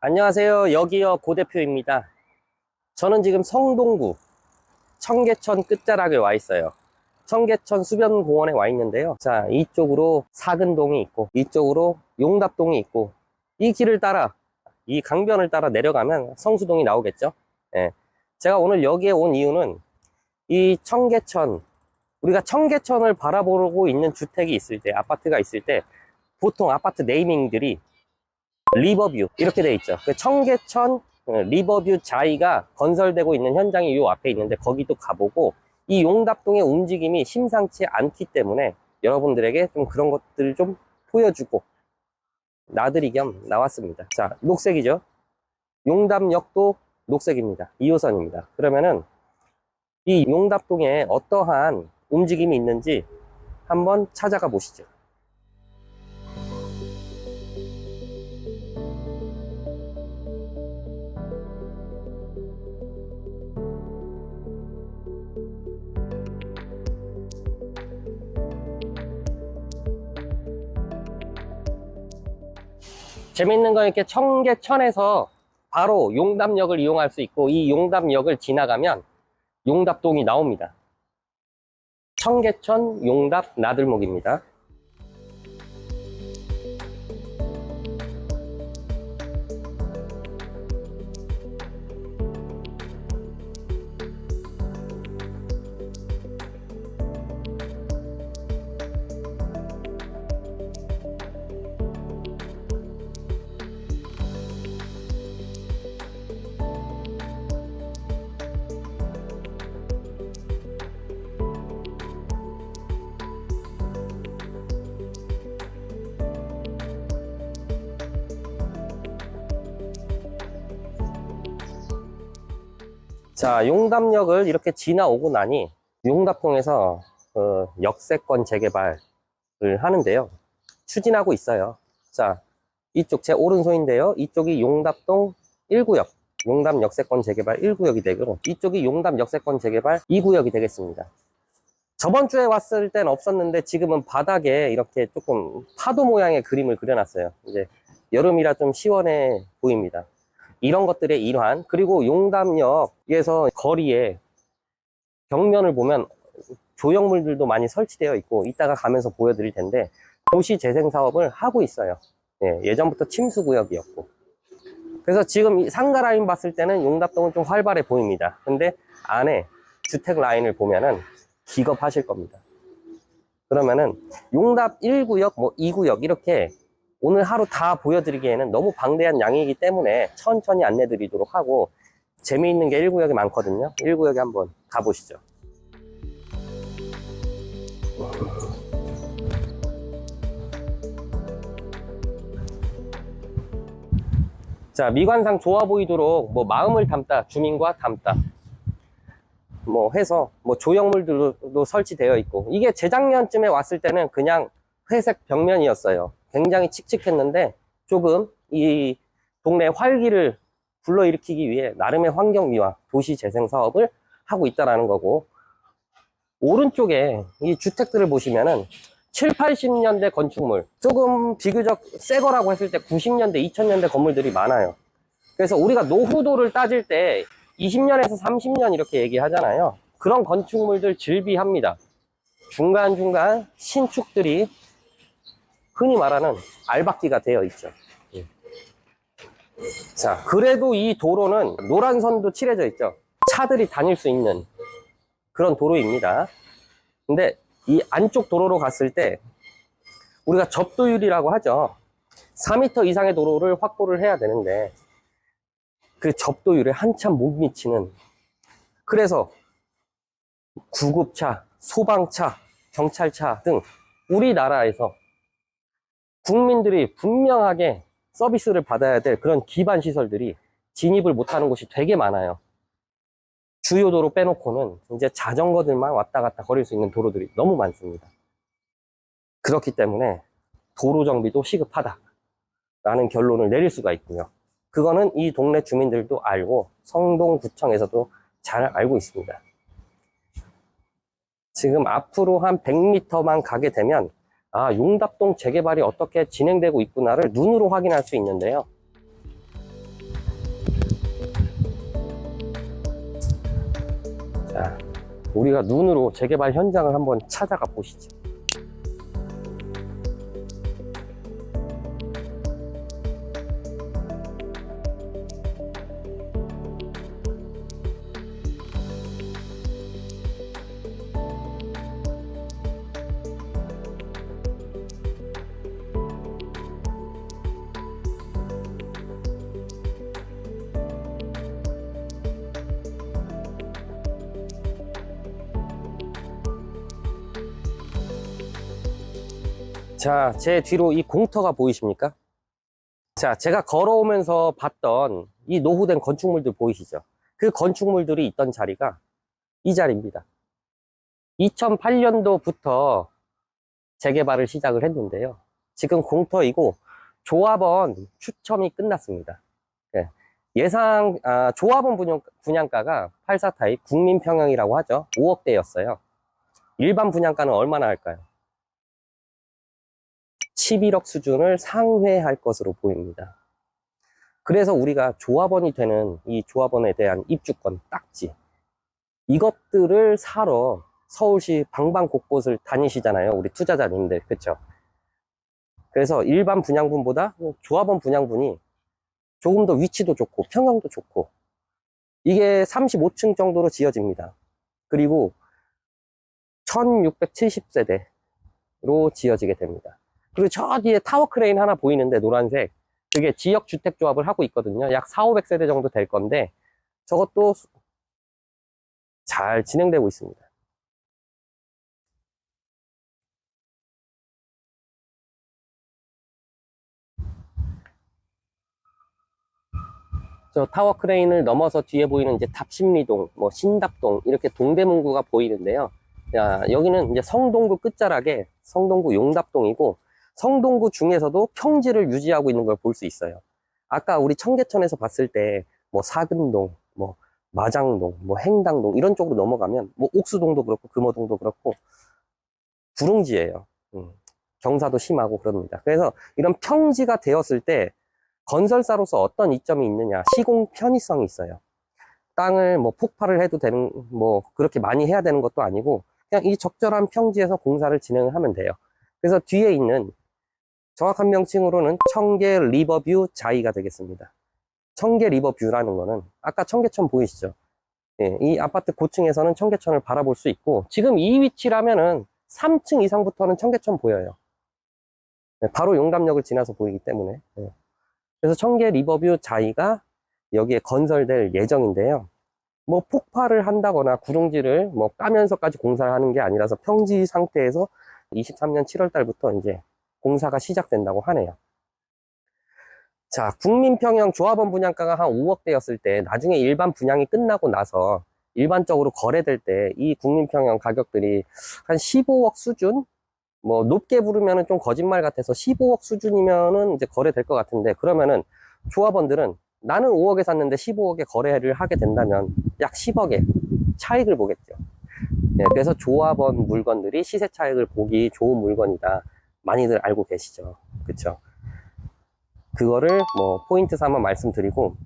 안녕하세요. 여기요 고 대표입니다. 저는 지금 성동구 청계천 끝자락에 와 있어요. 청계천 수변공원에 와 있는데요. 자, 이쪽으로 사근동이 있고, 이쪽으로 용답동이 있고, 이 길을 따라, 이 강변을 따라 내려가면 성수동이 나오겠죠? 예. 제가 오늘 여기에 온 이유는 이 청계천, 우리가 청계천을 바라보고 있는 주택이 있을 때, 아파트가 있을 때, 보통 아파트 네이밍들이 리버뷰 이렇게 돼 있죠. 그 청계천 어, 리버뷰 자이가 건설되고 있는 현장이 요 앞에 있는데 거기도 가보고 이 용답동의 움직임이 심상치 않기 때문에 여러분들에게 좀 그런 것들을 좀 보여주고 나들이 겸 나왔습니다. 자, 녹색이죠. 용답역도 녹색입니다. 2호선입니다. 그러면은 이 용답동에 어떠한 움직임이 있는지 한번 찾아가 보시죠. 재밌는 건 이렇게 청계천에서 바로 용답역을 이용할 수 있고 이 용답역을 지나가면 용답동이 나옵니다. 청계천 용답 나들목입니다. 자, 용답역을 이렇게 지나오고 나니 용답동에서 어, 역세권 재개발을 하는데요. 추진하고 있어요. 자, 이쪽 제 오른손인데요. 이쪽이 용답동 1구역, 용답 역세권 재개발 1구역이 되고 이쪽이 용답 역세권 재개발 2구역이 되겠습니다. 저번 주에 왔을 땐 없었는데 지금은 바닥에 이렇게 조금 파도 모양의 그림을 그려놨어요. 이제 여름이라 좀 시원해 보입니다. 이런 것들의 일환 그리고 용담역에서 거리에 벽면을 보면 조형물들도 많이 설치되어 있고 이따가 가면서 보여드릴 텐데 도시 재생 사업을 하고 있어요. 예, 예전부터 침수 구역이었고 그래서 지금 이 상가 라인 봤을 때는 용답동은 좀 활발해 보입니다. 근데 안에 주택 라인을 보면은 기겁하실 겁니다. 그러면은 용답 1구역, 뭐 2구역 이렇게 오늘 하루 다 보여드리기에는 너무 방대한 양이기 때문에 천천히 안내 드리도록 하고 재미있는 게 1구역이 많거든요. 1구역에 한번 가보시죠. 자, 미관상 좋아 보이도록 뭐 마음을 담다, 주민과 담다. 뭐 해서 뭐 조형물들도 설치되어 있고 이게 재작년쯤에 왔을 때는 그냥 회색 벽면이었어요. 굉장히 칙칙했는데 조금 이 동네 활기를 불러일으키기 위해 나름의 환경미화 도시 재생 사업을 하고 있다라는 거고 오른쪽에 이 주택들을 보시면은 7, 80년대 건축물 조금 비교적 새 거라고 했을 때 90년대, 2000년대 건물들이 많아요. 그래서 우리가 노후도를 따질 때 20년에서 30년 이렇게 얘기하잖아요. 그런 건축물들 즐비합니다. 중간중간 신축들이 흔히 말하는 알박기가 되어 있죠. 예. 자, 그래도 이 도로는 노란 선도 칠해져 있죠. 차들이 다닐 수 있는 그런 도로입니다. 근데 이 안쪽 도로로 갔을 때 우리가 접도율이라고 하죠. 4m 이상의 도로를 확보를 해야 되는데 그 접도율에 한참 못 미치는 그래서 구급차, 소방차, 경찰차 등 우리나라에서 국민들이 분명하게 서비스를 받아야 될 그런 기반 시설들이 진입을 못하는 곳이 되게 많아요. 주요 도로 빼놓고는 이제 자전거들만 왔다 갔다 거릴 수 있는 도로들이 너무 많습니다. 그렇기 때문에 도로 정비도 시급하다. 라는 결론을 내릴 수가 있고요. 그거는 이 동네 주민들도 알고 성동구청에서도 잘 알고 있습니다. 지금 앞으로 한 100m만 가게 되면 아 용답동 재개발이 어떻게 진행되고 있구나를 눈으로 확인할 수 있는데요. 자, 우리가 눈으로 재개발 현장을 한번 찾아가 보시죠. 자, 제 뒤로 이 공터가 보이십니까? 자, 제가 걸어오면서 봤던 이 노후된 건축물들 보이시죠? 그 건축물들이 있던 자리가 이 자리입니다. 2008년도부터 재개발을 시작을 했는데요. 지금 공터이고 조합원 추첨이 끝났습니다. 예. 예상 아, 조합원 분양, 분양 가가 84타입 국민평형이라고 하죠. 5억대였어요. 일반 분양가는 얼마나 할까요? 11억 수준을 상회할 것으로 보입니다. 그래서 우리가 조합원이 되는 이 조합원에 대한 입주권 딱지 이것들을 사러 서울시 방방 곳곳을 다니시잖아요. 우리 투자자님들 그렇죠? 그래서 일반 분양분보다 조합원 분양분이 조금 더 위치도 좋고 평형도 좋고 이게 35층 정도로 지어집니다. 그리고 1670세대로 지어지게 됩니다. 그리고 저 뒤에 타워 크레인 하나 보이는데 노란색 그게 지역 주택 조합을 하고 있거든요. 약 4, 500세대 정도 될 건데 저것도 잘 진행되고 있습니다. 저 타워 크레인을 넘어서 뒤에 보이는 이제 답심리동, 뭐 신답동 이렇게 동대문구가 보이는데요. 야, 여기는 이제 성동구 끝자락에 성동구 용답동이고 성동구 중에서도 평지를 유지하고 있는 걸 볼 수 있어요. 아까 우리 청계천에서 봤을 때 뭐 사근동, 뭐 마장동, 뭐 행당동 이런 쪽으로 넘어가면 뭐 옥수동도 그렇고 금호동도 그렇고 구릉지예요. 음, 경사도 심하고 그럽니다. 그래서 이런 평지가 되었을 때 건설사로서 어떤 이점이 있느냐 시공 편의성이 있어요. 땅을 뭐 폭발을 해도 되는 뭐 그렇게 많이 해야 되는 것도 아니고 그냥 이 적절한 평지에서 공사를 진행을 하면 돼요. 그래서 뒤에 있는 정확한 명칭으로는 청계 리버뷰 자이가 되겠습니다. 청계 리버뷰라는 거는 아까 청계천 보이시죠? 예, 이 아파트 고층에서는 청계천을 바라볼 수 있고 지금 이 위치라면은 3층 이상부터는 청계천 보여요. 예, 바로 용담역을 지나서 보이기 때문에 예. 그래서 청계 리버뷰 자이가 여기에 건설될 예정인데요. 뭐 폭발을 한다거나 구릉지를 뭐 까면서까지 공사를 하는 게 아니라서 평지 상태에서 23년 7월 달부터 이제 공사가 시작된다고 하네요. 자, 국민평형 조합원 분양가가 한 5억대였을 때 나중에 일반 분양이 끝나고 나서 일반적으로 거래될 때 이 국민평형 가격들이 한 15억 수준? 뭐 높게 부르면은 좀 거짓말 같아서 15억 수준이면은 이제 거래될 것 같은데 그러면은 조합원들은 나는 5억에 샀는데 15억에 거래를 하게 된다면 약 10억의 차익을 보겠죠. 네, 그래서 조합원 물건들이 시세 차익을 보기 좋은 물건이다. 많이들 알고 계시죠. 그쵸? 그거를 뭐 포인트 삼아 말씀드리고